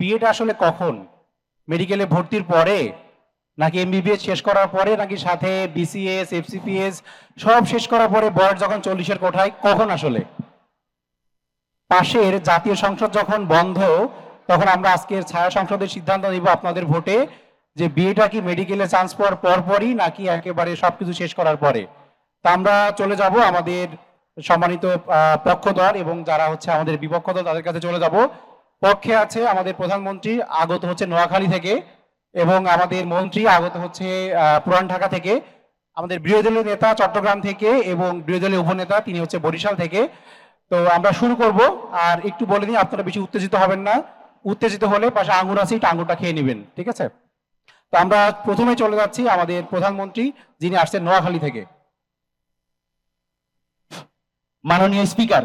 বিয়েটা আসলে কখন? মেডিকেলে ভর্তির পরে? নাকি এমবিবিএস শেষ করার পরে? নাকি সাথে বিসিএস এফসিপিএস সব শেষ করার পরে বয়স যখন চল্লিশের কোঠায়, কখন আসলে? পাশের জাতীয় সংসদ যখন বন্ধ, তখন আমরা আজকের ছায়া সংসদের সিদ্ধান্ত নিব আপনাদের ভোটে যে বিয়েটা কি মেডিকেলে চান্স পাওয়ার পরপরই নাকি একেবারে সবকিছু শেষ করার পরে? তা আমরা চলে যাব আমাদের সম্মানিত পক্ষধর এবং যারা হচ্ছে আমাদের বিপক্ষ দল, তাদের কাছে চলে যাব। পক্ষে আছে আমাদের প্রধানমন্ত্রী, আগত হচ্ছে নোয়াখালী থেকে এবং আমাদের মন্ত্রী আগত হচ্ছে পুরান ঢাকা থেকে। আমাদের বিরোধী দলীয় নেতা চট্টগ্রাম থেকে এবং বিরোধী দলীয় উপনেতা তিনি হচ্ছে বরিশাল থেকে। তো আমরা শুরু করব। আর একটু বলে দিই, আপনারা বেশি উত্তেজিত হবেন না। উত্তেজিত হলে পাশে আঙুর আছে আঙুরটা খেয়ে নেবেন, ঠিক আছে? তো আমরা প্রথমে চলে যাচ্ছি আমাদের প্রধানমন্ত্রী, যিনি আসছেন নোয়াখালী থেকে। মাননীয় স্পিকার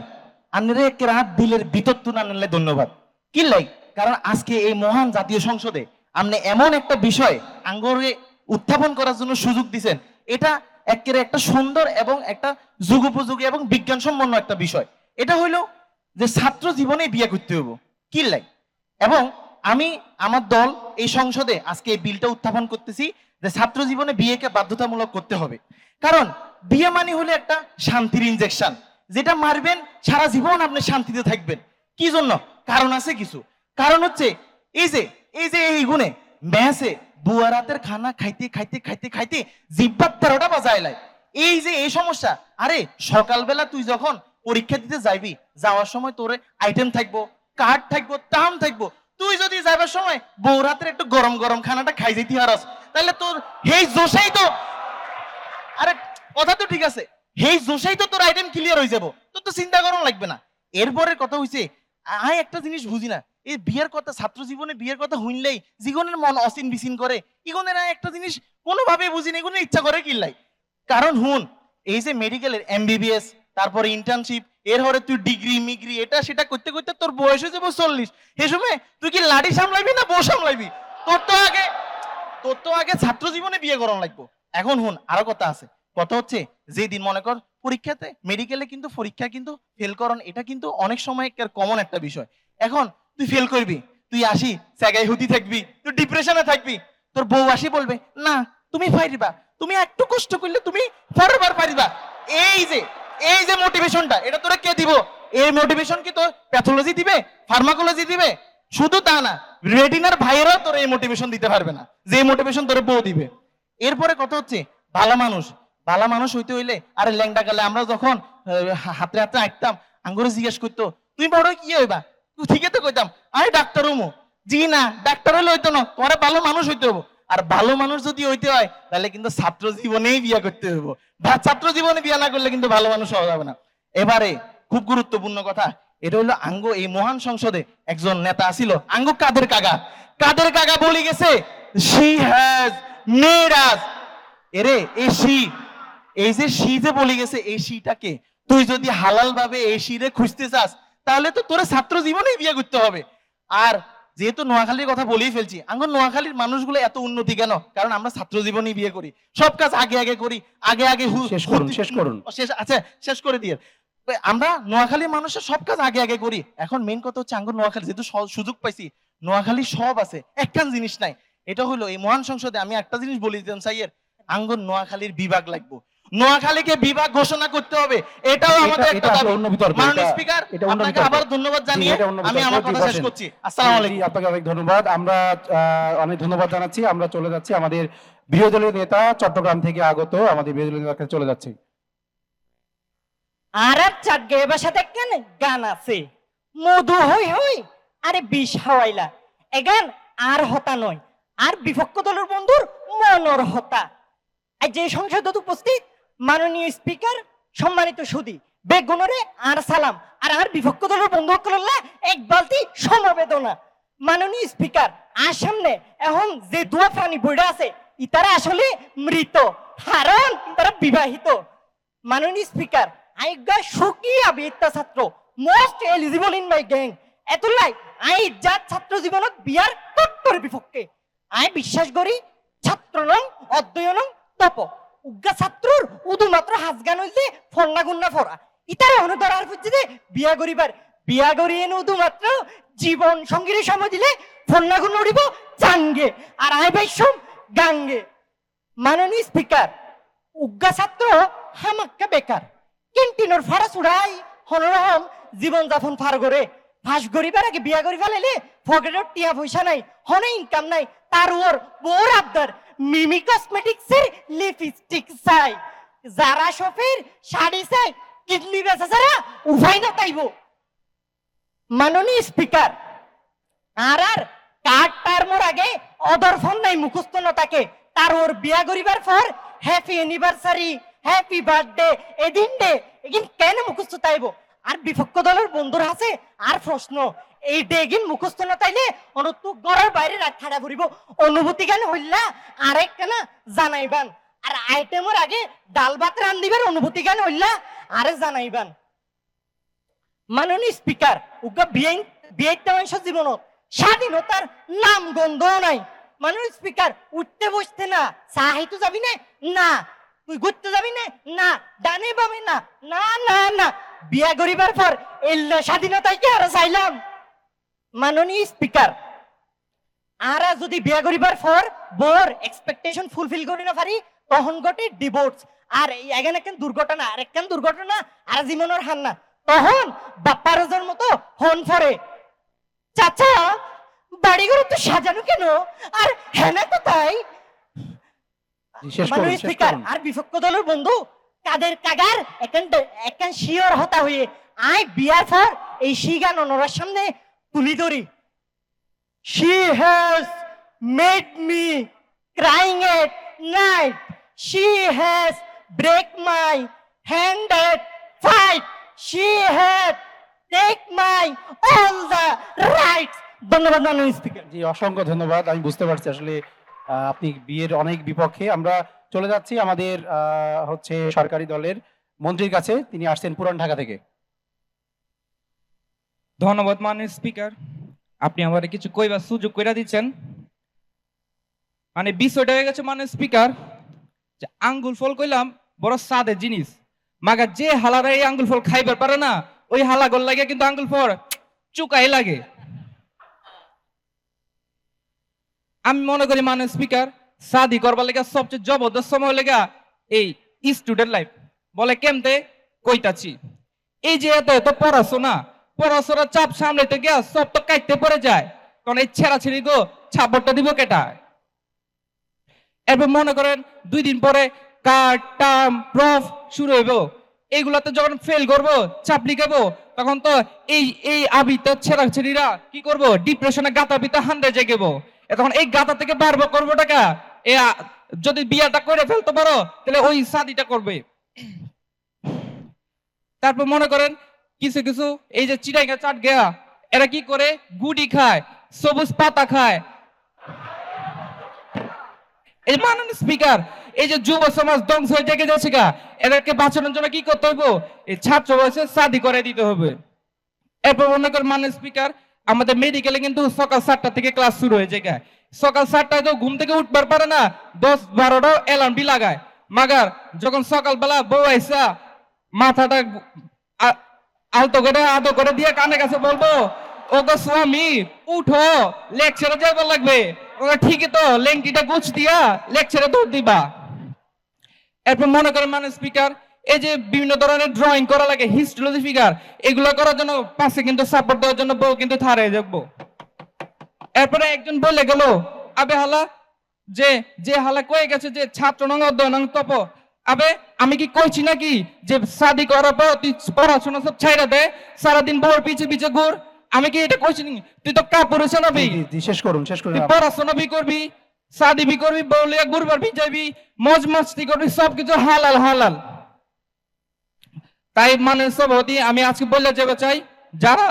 আপনারা একে রাত দিলের ভিতর তুলে আনলে ধন্যবাদ। কি লাই কারণ আজকে এই মহান জাতীয় সংসদে আপনি এমন একটা বিষয় আঙ্গরে উত্থাপন করার জন্য সুযোগ দিছেন। এটা একেবারে একটা সুন্দর এবং একটা যুগোপযোগী এবং বিজ্ঞানসম্পন্ন একটা বিষয়। এটা হইল যে ছাত্র জীবনে বিয়ে করতে হইব। কি লাই এবং আমি, আমার দল, এই সংসদে আজকে এই বিলটা উত্থাপন করতেছি যে ছাত্র জীবনে বিয়েকে বাধ্যতামূলক করতে হবে। কারণ বিয়ে মানে হলো একটা শান্তির ইনজেকশন যেটা মারবেন সারা জীবন আপনি শান্তিতে থাকবেন। কি জন্য? কারণ আছে কিছু। কারণ হচ্ছে, এই যে এই যে এই গুণে ম্যাসে বুয়া রাতের খানা খাইতে খাইতে খাইতে খাইতে জিব্বার তেরোটা বাজাইলাই এই যে, এই সমস্যা, আরে সকালবেলা তুই যখন পরীক্ষা দিতে যাইবি, যাওয়ার সময় তোর আইটেম থাকব কার্ড থাকব টাম থাকব, তুই যদি যাবার সময় বউ রাতের একটু গরম গরম খানাটা খাই যেতে হারস তাহলে তোর, হেই জোশাই তো। আরে, কথা তো ঠিক আছে, হেই জোশাই তো তোর আইটেম ক্লিয়ার হয়ে যাব, তোর তো চিন্তা করুন লাগবে না। এরপরের কথা হইছে আয় একটা জিনিস বুঝি না। এই বিয়ের কথা, ছাত্র জীবনে বিয়ের কথা হইলেই জীবনের মন অসিন বিসিন করে। ইগনের একটা জিনিস কোনোভাবে বুঝি না এগুলো ইচ্ছা করে কিল্লাই। কারণ হুন, এই যে মেডিকেলের এমবিবিএস তারপরে ইন্টার্নশিপ এর হরে তুই ডিগ্রি মিগ্রি এটা সেটা করতে করতে তোর বয়স হয়ে যাব চল্লিশ। সে সময় তুই কি লাড়ি সামলাইবি না বউ সামলাবি? তোর তো আগে, তোর তো আগে ছাত্র জীবনে বিয়ে করানো লাগবো। এখন হুন, আরও কথা আছে। কথা হচ্ছে যে দিন মনে কর পরীক্ষাতে মেডিকেলে কিন্তু পরীক্ষা কিন্তু ফেল করন, এটা কিন্তু অনেক সময় কমন একটা বিষয়। এখন তুই ফেল করবি, তুই আসি জায়গায় হুতি থাকবি, তুই ডিপ্রেশনে থাকবি, তোর বউ আসি বলবে, না, তুমি পারিবা, তুমি একটু কষ্ট করলে তুমি পরেরবার পারিবা। এই যে এই যে মোটিভেশনটা এটা তোরা কে দিব? এই মোটিভেশন কি তোর প্যাথোলজি দিবে ফার্মাকোলজি দিবে? শুধু তা না রেটিনার ভাইয়েরাও তোর এই মোটিভেশন দিতে পারবে না, যে মোটিভেশন তোর বউ দিবে। এরপরে কথা হচ্ছে, ভালো মানুষ ভালো মানুষ হইতে হইলে, আরে ল্যাংডা গেলে আমরা যখন হাতে হাতে আঁকতাম আঙ্গুরে জিজ্ঞেস করতো, তুমি বড় কি হইবা? ঠিকই তো কইতাম। আরে ডাক্তার হমু জি না, ডাক্তার হইলে হইতো না তোরা ভালো মানুষ হইতে হব আর ভালো মানুষ যদি হইতে হয়, তাহলে কিন্তু ছাত্র জীবনেই বিয়ে করতে হইব। বা ছাত্র জীবনে বিয়ে না করলে কিন্তু ভালো মানুষ হওয়া যাবে না। এবারে খুব গুরুত্বপূর্ণ কথা, এটা হলো আঙ্গ, এই মহান সংসদে একজন নেতা আসিল আঙ্গ কাদের কাকা? কাদের কাকা বলে গেছে? শি হ্যাজ আস এরে এই শি। এই যে শি যে বলে গেছে এই শিটাকে তুই যদি হালাল ভাবে এই শিরে খুঁজতে চাস তাহলে তো তোর ছাত্র জীবনেই বিয়ে করতে হবে। আর যেহেতু নোয়াখালীর কথা বলেই ফেলছি আঙ্গন নোয়াখালীর মানুষগুলো এত উন্নতি কেন? কারণ আমরা ছাত্র জীবনেই বিয়ে করি। সব কাজ আগে আগে করি আগে আগে শেষ করুন, শেষ করুন। শেষ আচ্ছা শেষ করে দিয়ে। আমরা নোয়াখালীর মানুষের সব কাজ আগে আগে করি। এখন মেন কথা হচ্ছে আঙ্গন নোয়াখালী যেহেতু সুযোগ পাইছি নোয়াখালী সব আছে একখান জিনিস নাই। এটা হলো এই মহান সংসদে আমি একটা জিনিস বলি দিতাম সাইয়ের আঙ্গন নোয়াখালীর বিভাগ লাগবো। নোয়াখালীকে বিভাগ ঘোষণা করতে হবে। এটাও আমাদের একটা দাবি। মাননীয় স্পিকার আপনাকে আবার ধন্যবাদ জানিয়ে আমি আমার কথা শেষ করছি। আসসালামু আলাইকুম। আপনাকে অনেক ধন্যবাদ। আমরা অনেক ধন্যবাদ জানাচ্ছি। আমরা চলে যাচ্ছি আমাদের বিরোধী দলীয় নেতা চট্টগ্রাম থেকে আগত আমাদের বিরোধী দলীয় নেতার কাছে চলে যাচ্ছি। আর এক চাটগে এবার সাথে কেন গান আছে? মধু হই হই আরে বিষ হাওয়াইলা। এ গান আর হতা নয়। আর বিপক্ষ দলের বন্ধুর মনর হতা। আর যে সংসদত উপস্থিত মাননীয় স্পিকার, সম্মানিত সুদী, বেগুনরে আর সালাম। আর আর বিপক্ষ দলের বন্ধু সকলের এক বালতি সমবেদনা। মাননীয় স্পিকার, আর সামনে এখন যে দুয়া প্রাণী বইটা আছে, ইতারা আসলে মৃত কারণ ইতারা বিবাহিত। মাননীয় স্পিকার আইগা সুকি আবিত্তা ছাত্র most eligible in my gang এতলাই আই জাত ছাত্র জীবনত বিয়ার তত্তর বিপক্ষে? আই বিশ্বাস করি ছাত্র নং অধ্যয়ন, তপ। উজ্ঞা ছাত্রর উদু মাত্র হাজগান হইছে, ফন্না গুন্না ফরা। ইতারে অনু ধরার ফুচ্ছে যে বিয়া করিবার। বিয়া করিয়ে নদু মাত্র জীবন সঙ্গীর সময় দিলে ফন্নাগুন উড়িব চাঙ্গে আর আয় বাইসম গাঙ্গে। মাননীয় স্পিকার উজ্ঞা ছাত্র হামাক্কা বেকার। ক্যান্টিনের ফাড়া চুড়াই, হনরহম জীবন যাপন ফার করে। ফাঁস গরিবার আগে বিয়া করি ফেলাইলে পকেটের টিয়া পয়সা নাই, হনে ইনকাম নাই, তার ওর বোর আবদার। মিমি কসমেটিক্সের লিপস্টিক চাই। যারা শফের, শাড়ি চাই কিডনি বেচা ছাড়া উভয় না তাইব মাননীয় স্পিকার আর আর কার্ড টার্মর আগে অদর ফোন নাই মুখস্থ ন থাকে। তার ওর বিয়া করিবার পর হ্যাপি অ্যানিভার্সারি হ্যাপি বার্থডে এদিন ডে এগিন কেন মুখস্থ তাইব? আর বিপক্ষ দলের বন্ধুর আছে আর প্রশ্ন এই ডে এগিন মুখস্থ না তাইলে অনুত্তু ঘরের বাইরে রাত ঠাড়া ফুরিব অনুভূতি কেন হইলা আরেক কেনা জানাইবান। আর আইটেমের আগে ডাল ভাত রান্দিবার অনুভূতি কেন হইলা আরে জানাইবান। মাননীয় স্পিকার, উগা বিআইন বিআইটা মানুষের জীবনত স্বাধীনতার নাম গন্ধ নাই। মাননীয় স্পিকার, উঠতে বসতে না। সাহিত্য যাবি না? না। তুই ঘুরতে যাবি না? না। ডানে পাবি না। না না না। বিয়া করিবার পর এল্লা স্বাধীনতায় কি আর চাইলাম মাননীয় স্পিকার আরা যদি বিয়া করিবার পর বোর এক্সপেকটেশন ফুলফিল করি না পারি তখন ঘটে ডিভোর্স আর এই এখানে একখান দুর্ঘটনা আর একখান দুর্ঘটনা আর জীবনের হান্না। তখন বাপ্পারজের মতো হন ফরে চাচা বাড়িঘর তো সাজানো কেন? আর শেষ করুন, মাননীয় স্পিকার আর বিপক্ষ দলের বন্ধু কাদের কাগার একান একান শিওর হতা হয়ে আই বিয়ার পর এই শিগান অনরার সামনে তুলি ধরি She has made me crying at night. She has break my hand at fight. She had take my all the rights. ধন্যবাদ, মাননীয় স্পিকার জি, অসংখ্য ধন্যবাদ আমি বুঝতে পারছি আসলে আপনি বিয়ের অনেক বিপক্ষে আমরা চলে যাচ্ছি আমাদের হচ্ছে সরকারি দলের মন্ত্রীর কাছে তিনি আসছেন পুরান ঢাকা থেকে ধন্যবাদ মাননীয় স্পিকার। আপনি আমার কিছু কইবার সুযোগ কইরা দিচ্ছেন। মানে বিষয়টা হয়ে গেছে মাননীয় স্পিকার, যে আঙ্গুল ফল কইলাম বড় স্বাদের জিনিস। মাগা যে হালারা এই আঙ্গুল ফল খাইবার পারে না, ওই হালা গোল লাগে কিন্তু আঙ্গুল ফল চুকাই লাগে। আমি মনে করি মাননীয় স্পিকার শাদি করবার লেগে সবচেয়ে জবরদস্ত সময় লেগা এই স্টুডেন্ট লাইফ বলে কেমতে? কইতাছি। এই যে এত এত পড়াশোনা পড়াশোনার চাপ সামলাইতে গিয়া সব তো কাটতে পড়ে যায়। কারণ এই ছেঁড়া ছেড়ি গো, ছাপড়টা দিব কেটা? এরপর মনে করেন দুই দিন পরে কার টার্ম প্রফ শুরু হইব। এইগুলাতে যখন ফেল করব, চাপ লিখাবো, তখন তো এই এই আবিত ছেঁড়া ছেড়িরা কি করব? ডিপ্রেশনে গাতা পিতা হান্ডে জেগেবো। তখন এই গাতা থেকে বাড়বো করব টাকা। এ যদি বিয়াটা করে ফেলতে পারো, তাহলে ওই শাদিটা করবে। তারপর মনে করেন কিছু কিছু, এই যে চিড়াইগা চাট গেয়া, এরা কি করে? গুডি খায়, সবুজ পাতা খায়। এই মাননীয় স্পিকার এই যে যুব সমাজ ধ্বংস হয়ে জেগে যাচ্ছে গা, এদেরকে বাঁচানোর জন্য কি করতে হবে এই ছাত্র বয়সে শাদি করে দিতে হবে। এরপর মনে করেন মাননীয় স্পিকার আমাদের মেডিকেলে কিন্তু সকাল সাতটা থেকে ক্লাস শুরু হয়ে যায় সকাল সাতটায় তো ঘুম থেকে উঠবার পারে না, দশ বারোটা অ্যালার্ম লাগায়। মাগার, যখন সকালবেলা বউ আইসা, মাথাটা আলতো করে আদো করে দিয়ে কানে কাছে বলব ও গো স্বামী, উঠো লেকচারে যাইবার লাগবে। ঠিকই তো, লেংটিটা গুছ দিয়া লেকচারে দৌড় দিবা। এরপর মনে করেন মানে স্পিকার এই যে বিভিন্ন ধরনের ড্রয়িং করা লাগে হিস্টোলজি ফিগার এগুলো করার জন্য পাশে কিন্তু সাপোর্ট দেওয়ার জন্য বউ কিন্তু থারে যাব এরপরে একজন বলে গেল, আবে হালা, যে যে হালা কয়ে গেছে যে ছাত্র নং অধ্যয় নং তপ আবে আমি কি কইছি নাকি যে শাদি করার পর তুই পড়াশোনা সব ছাইরা দে সারাদিন বউর পিছে পিছে ঘুর? আমি কি এটা কইছি তুই তো কাপড় নবি জি, জি, শেষ করুন শেষ করুন। তুই পড়াশোনা বি করবি শাদি বি করবি বউ লিয়া ঘুরবার বি যাবি মজ মস্তি করবি সবকিছু হালাল হালাল। তাই মানে সভাপতি আমি আজকে বললে যাবে চাই যারা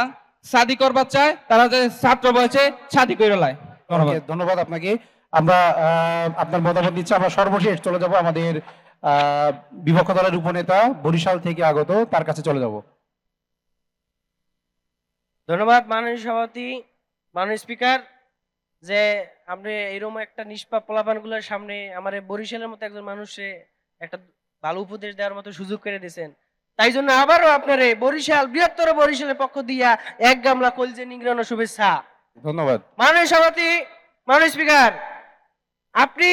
শাদি করবার চায় তারা যে ছাত্র বয়সে শাদি করে লাই ধন্যবাদ। ধন্যবাদ আপনাকে। আমরা আহ, আপনার মতামত দিচ্ছি আমরা সর্বশেষ চলে যাব আমাদের বিপক্ষ দলের উপনেতা বরিশাল থেকে আগত তার কাছে চলে যাব। ধন্যবাদ মাননীয় সভাপতি মাননীয় স্পিকার যে আপনি এরকম একটা নিষ্পাপ পোলাপানগুলোর সামনে আমার বরিশালের মতো একজন মানুষে একটা ভালো উপদেশ দেওয়ার মতো সুযোগ করে দিয়েছেন। তাই জন্য আবারও আপনারে বরিশাল বৃহত্তর বরিশালের পক্ষ দিয়া এক গামলা কলজে নিংড়ানো শুভেচ্ছা। ধন্যবাদ। মাননীয় সভাপতি মাননীয় স্পিকার আপনি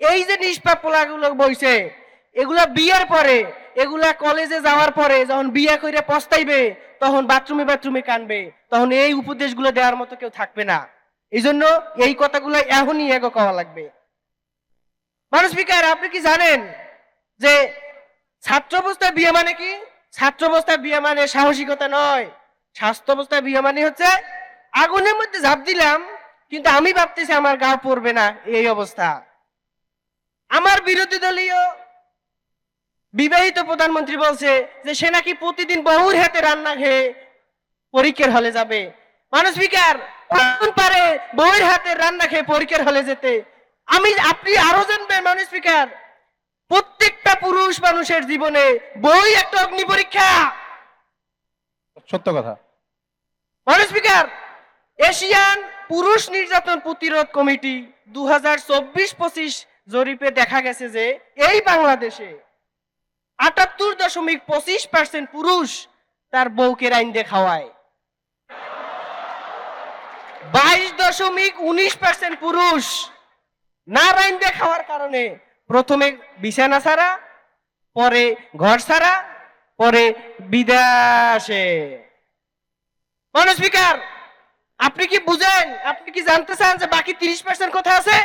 এই যে নিষ্পাপ পোলাগুলো বইছে এগুলা বিয়ের পরে, এগুলা কলেজে যাওয়ার পরে যখন বিয়ে করে পস্তাইবে, তখন বাথরুমে বাথরুমে কানবে, তখন এই উপদেশগুলো দেওয়ার মতো কেউ থাকবে না। এই জন্য এই কথাগুলো এখনই এগো কওয়া লাগবে। মানুষ স্পিকার আপনি কি জানেন যে ছাত্র অবস্থায় বিয়ে মানে কি? ছাত্র অবস্থায় বিয়ে মানে সাহসিকতা নয়। স্বাস্থ্য অবস্থায় বিয়ে মানে হচ্ছে আগুনের মধ্যে ঝাঁপ দিলাম, কিন্তু আমি ভাবতেছি আমার গা পড়বে না, এই অবস্থা। আমার বিরোধী দলীয় বিবাহিত প্রধানমন্ত্রী বলছে যে সে নাকি প্রতিদিন বহুর হাতে রান্না খেয়ে পরীক্ষার হলে যাবে। মানুষ স্পিকার কখন পারে বউয়ের হাতে রান্না খেয়ে পরীক্ষার হলে যেতে? আমি আপনি আরও জানবেন মানুষ স্পিকার প্রত্যেকটা পুরুষ মানুষের জীবনে বই একটা অগ্নি পরীক্ষা। সত্য কথা। মানুষ স্পিকার এশিয়ান পুরুষ নির্যাতন প্রতিরোধ কমিটি দু হাজার চব্বিশ পঁচিশ জরিপে দেখা গেছে যে এই বাংলাদেশে আটাত্তর দশমিক পঁচিশ পার্সেন্ট পুরুষ তার বউকে রাইন দিয়ে খাওয়ায়। বাইশ দশমিক উনিশ পার্সেন্ট পুরুষ না রাইন দিয়ে খাওয়ার কারণে প্রথমে বিছানা ছাড়া, পরে ঘর ছাড়া, পরে বিদেশে। মানুষ স্পিকার আপনি কি বুঝেন? আপনি কি জানতে চান যে বাকি তিরিশ পার্সেন্ট কোথায় আছে?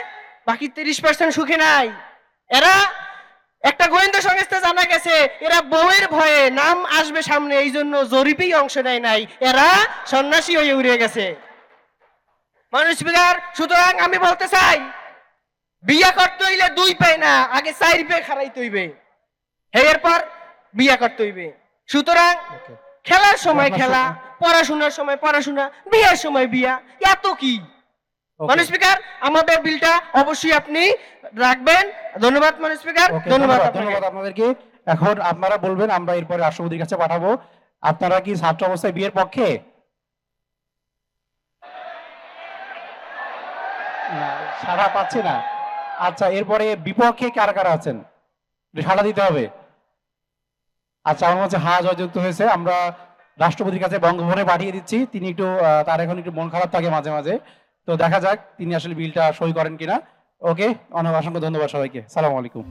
বাকি তিরিশ পার্সেন্ট সুখে নাই। এরা একটা গোয়েন্দা সংস্থা জানা গেছে এরা বউয়ের ভয়ে নাম আসবে সামনে এই জন্য জরিপেই অংশ নেয় নাই। এরা সন্ন্যাসী হয়ে উড়ে গেছে। মানুষ স্পিকার সুতরাং আমি বলতে চাই বিয়া করতে হইলে দুই পায় না আগে চার পেয়ে খারাইতে হইবে। এরপর বিয়া করতে হইবে। সুতরাং খেলার সময় খেলা পড়াশোনার সময় পড়াশোনা বিয়ের সময় বিয়া এত কি? মানুষ স্পিকার আমাদের বিলটা অবশ্যই আপনি রাখবেন। ধন্যবাদ মানুষ স্পিকার ধন্যবাদ ধন্যবাদ আপনাদেরকে। এখন আপনারা বলবেন আমরা এরপরে রাষ্ট্রপতির কাছে পাঠাবো। আপনারা কি ছাত্র অবস্থায় বিয়ের পক্ষে? সাড়া পাচ্ছি না। আচ্ছা এরপরে বিপক্ষে কারা কারা আছেন? সাড়া দিতে হবে। আচ্ছা আমার হচ্ছে হা জয়যুক্ত হয়েছে। আমরা রাষ্ট্রপতির কাছে বঙ্গভবনে পাঠিয়ে দিচ্ছি। তিনি একটু তার এখন একটু মন খারাপ থাকে মাঝে মাঝে। তো দেখা যাক তিনি আসলে বিলটা সই করেন কিনা। ওকে অনেক অসংখ্য ধন্যবাদ সবাইকে। সালাম আলাইকুম।